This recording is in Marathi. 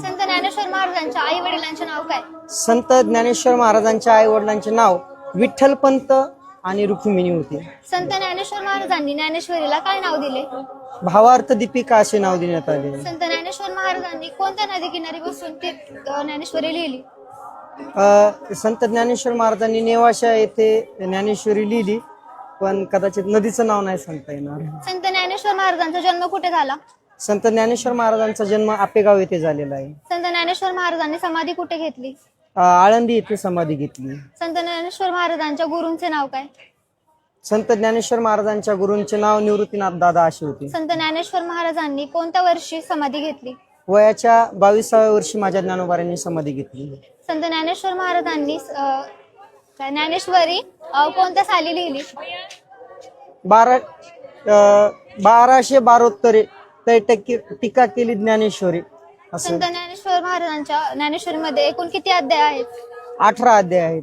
संत ज्ञानेश्वर महाराजांच्या आई वडिलांचे नाव काय? संत ज्ञानेश्वर महाराजांच्या आई वडिलांचे नाव विठ्ठलपंत आणि रुक्मिणी होते. संत ज्ञानेश्वर महाराजांनी ज्ञानेश्वरीला काय नाव दिले? भावार्थ दीपिका असे नाव देण्यात आले. संत ज्ञानेश्वर महाराजांनी कोणत्या नदी किनारी बसून ती अ, ज्ञानेश्वरी लिहिली? अ, संत ज्ञानेश्वर महाराजांनी नेवाशा येथे ज्ञानेश्वरी लिहिली पण कदाचित नदीचं नाव नाही सांगता येणार. संत ज्ञानेश्वर महाराजांचा जन्म कुठे झाला? संत ज्ञानेश्वर महाराजांचा जन्म आपेगाव येथे झालेला आहे. संत ज्ञानेश्वर महाराजांनी समाधी कुठे घेतली? अ, आळंदी येथे समाधी घेतली. संत ज्ञानेश्वर महाराजांच्या गुरूंचे नाव काय? संत ज्ञानेश्वर महाराजांच्या गुरूंचे नाव निवृत्तीनाथ दादा असे होते. संत ज्ञानेश्वर महाराजांनी कोणत्या वर्षी समाधी घेतली? वयाच्या बावीसाव्या वर्षी माझ्या ज्ञानोबारांनी समाधी घेतली. संत ज्ञानेश्वर महाराजांनी अ, काय, ज्ञानेश्वरी अ, कोणत्या साली लिहिली? बारा अ, बाराशे बारोत्तरे टक्के टीका केली ज्ञानेश्वरी. असं. संत ज्ञानेश्वर महाराजांच्या ज्ञानेश्वरीमध्ये एकूण किती अध्याय आहेत? अठरा अध्याय आहेत.